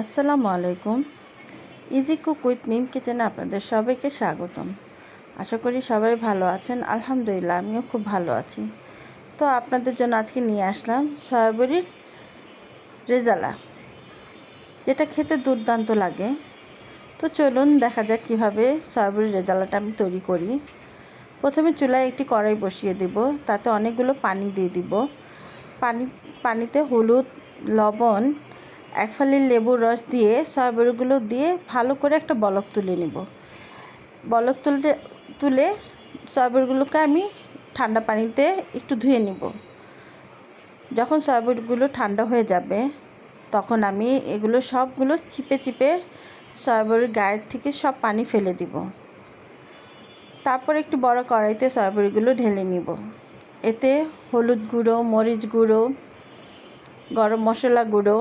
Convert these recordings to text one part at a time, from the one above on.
আসসালামু আলাইকুম। Easy cook with মিম কিচেনে আপনাদের সবাইকে স্বাগতম। আশা করি সবাই ভালো আছেন। আলহামদুলিল্লাহ, আমিও খুব ভালো আছি। তো আপনাদের জন্য আজকে নিয়ে আসলাম সয়াবরির রেজালা, যেটা খেতে দুর্দান্ত লাগে। তো চলুন দেখা যাক কীভাবে সয়াবরির রেজালাটা আমি তৈরি করি। প্রথমে চুলায় একটি কড়াই বসিয়ে দিব, তাতে অনেকগুলো পানি দিয়ে দিব। পানি, পানিতে হলুদ, লবণ এক ফালি লেবুর রস দিয়ে সয়াবড়িগুলো দিয়ে ভালো করে একটা বলক তুলে নেব। বলক তুলতে, তুলে সয়াবড়িগুলোকে আমি ঠান্ডা পানিতে একটু ধুয়ে নিব। যখন সয়াবড়িগুলো ঠান্ডা হয়ে যাবে, তখন আমি এগুলো সবগুলো চিপে চিপে সয়াবড়ির গায়ের থেকে সব পানি ফেলে দিব। তারপর একটু বড় কড়াইতে সয়াবড়িগুলো ঢেলে নিব। এতে হলুদ গুঁড়ো, মরিচ গুঁড়ো, গরম মশলা গুঁড়ো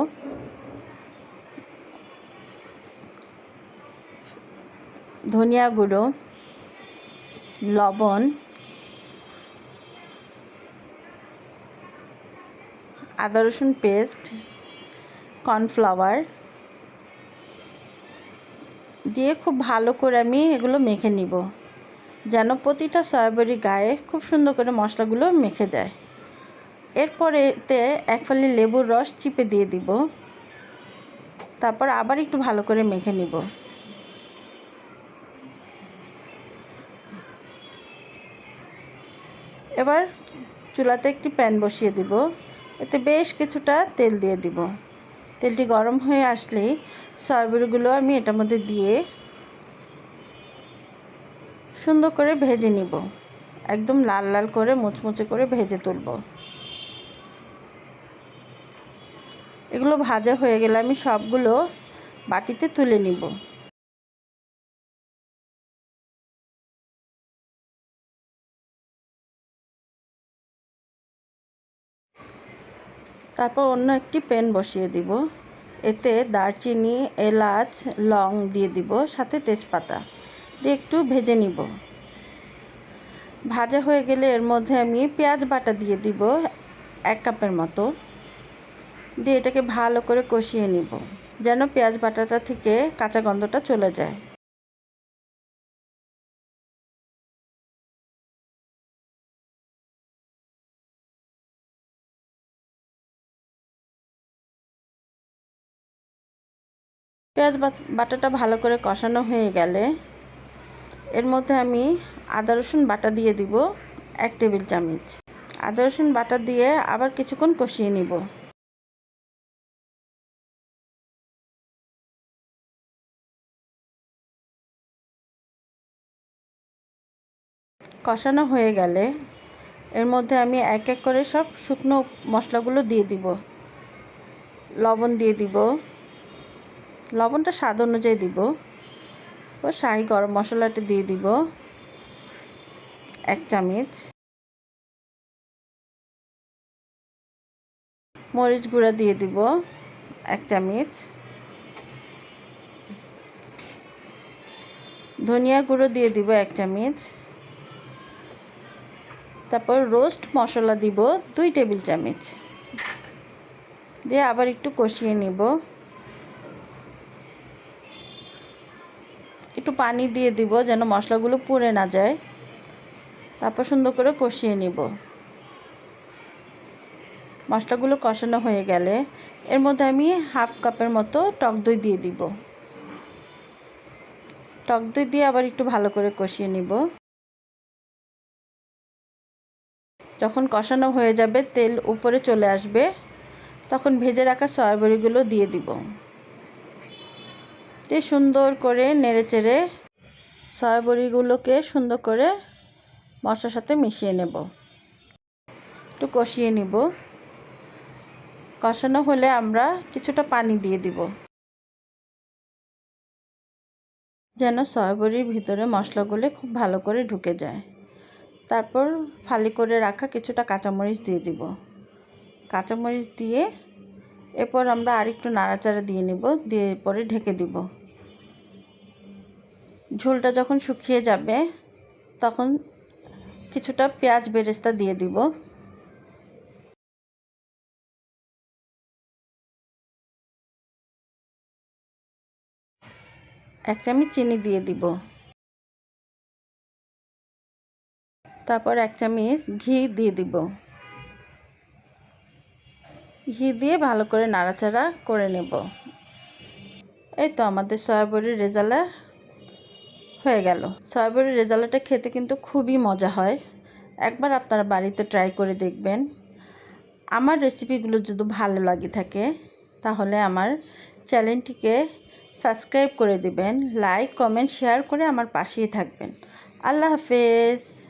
ধনিয়া গুঁড়ো, লবণ, আদা রসুন পেস্ট, কর্নফ্লাওয়ার দিয়ে খুব ভালো করে আমি এগুলো মেখে নিব, যেন প্রতিটা সয়াবড়ি গায়ে খুব সুন্দর করে মশলাগুলো মেখে যায়। এরপরে এতে এক ফালি লেবুর রস চিপে দিয়ে দিব, তারপর আবার একটু ভালো করে মেখে নিব। এবার চুলাতে একটি প্যান বসিয়ে দিব। এতে বেশ কিছুটা তেল দিয়ে দিব। তেলটি গরম হয়ে আসলেই সয়াবিনগুলো আমি এটার মধ্যে দিয়ে সুন্দর করে ভেজে নিব। একদম লাল লাল করে, মুচমুচে করে ভেজে তুলব। এগুলো ভাজা হয়ে গেলে আমি সবগুলো বাটিতে তুলে নিব। তারপর অন্য একটি প্যান বসিয়ে দিব। এতে দারচিনি, এলাচ, লং দিয়ে দিব, সাথে তেজপাতা দিয়ে একটু ভেজে নিব। ভাজা হয়ে গেলে এর মধ্যে আমি পেঁয়াজ বাটা দিয়ে দিব এক কাপের মতো। দিয়ে এটাকে ভালো করে কষিয়ে নিব, যেন পেঁয়াজ বাটাটা থেকে কাঁচা গন্ধটা চলে যায়। পেঁয়াজ বাটাটা ভালো করে কষানো হয়ে গেলে এর মধ্যে আমি আদা, রসুন বাটা দিয়ে দিব এক টেবিল চামচ। আদা, রসুন বাটা দিয়ে আবার কিছুক্ষণ কষিয়ে নিব। কষানো হয়ে গেলে এর মধ্যে আমি এক এক করে সব শুকনো মশলাগুলো দিয়ে দিব। লবণ দিয়ে দিব। লবণটা স্বাদ অনুযায়ী দিব। ও শাহি গরম মশলাটা দিয়ে দিব। এক চামচ। মরিচ গুঁড়া দিয়ে দিব। এক চামচ। ধনিয়া গুঁড়ো দিয়ে দিব এক চামচ। তারপর রোস্ট মশলা দিব দুই টেবিল চামচ। দিয়ে আবার একটু কষিয়ে নিব একটু পানি দিয়ে দিব যেন মশলাগুলো পুড়ে না যায়। তারপর সুন্দর করে কষিয়ে নিব। মশলাগুলো কষানো হয়ে গেলে এর মধ্যে আমি হাফ কাপের মতো টক দই দিয়ে দিব। টক দই দিয়ে আবার একটু ভালো করে কষিয়ে নিব। যখন কষানো হয়ে যাবে, তেল উপরে চলে আসবে, তখন ভেজে রাখা সয়াবড়িগুলো দিয়ে দিব। দিয়ে সুন্দর করে নেড়ে চেড়ে সয়াবড়িগুলোকে সুন্দর করে মশলার সাথে মিশিয়ে নেব। একটু কষিয়ে নিব। কষানো হলে আমরা কিছুটা পানি দিয়ে দিব। যেন সয়াবড়ির ভিতরে মশলাগুলো খুব ভালো করে ঢুকে যায়। তারপর ফালি করে রাখা কিছুটা কাঁচামরিচ দিয়ে দিব। কাঁচামরিচ দিয়ে এরপর আমরা আরেকটু নাড়াচাড়া দিয়ে নেব। দিয়ে পরে ঢেকে দিব। ঝোলটা যখন শুকিয়ে যাবে, তখন কিছুটা পেঁয়াজ বেরেস্তা দিয়ে দিব। এক চামচ চিনি দিয়ে দিব। তারপর এক চামচ ঘি দিয়ে দিব। ঘি দিয়ে ভালো করে নাড়াচাড়া করে নেব। এই তো আমাদের সয়াবড়ির রেজালা হয়ে গেল। সয়াবরি রেজালাটা খেতে কিন্তু খুবই মজা হয়। একবার আপনারা বাড়িতে ট্রাই করে দেখবেন। আমার রেসিপিগুলো যদি ভালো লাগে থাকে, তাহলে আমার চ্যানেলটিকে সাবস্ক্রাইব করে দিবেন। লাইক কমেন্ট শেয়ার করে আমার পাশেই থাকবেন। আল্লাহ হাফেজ।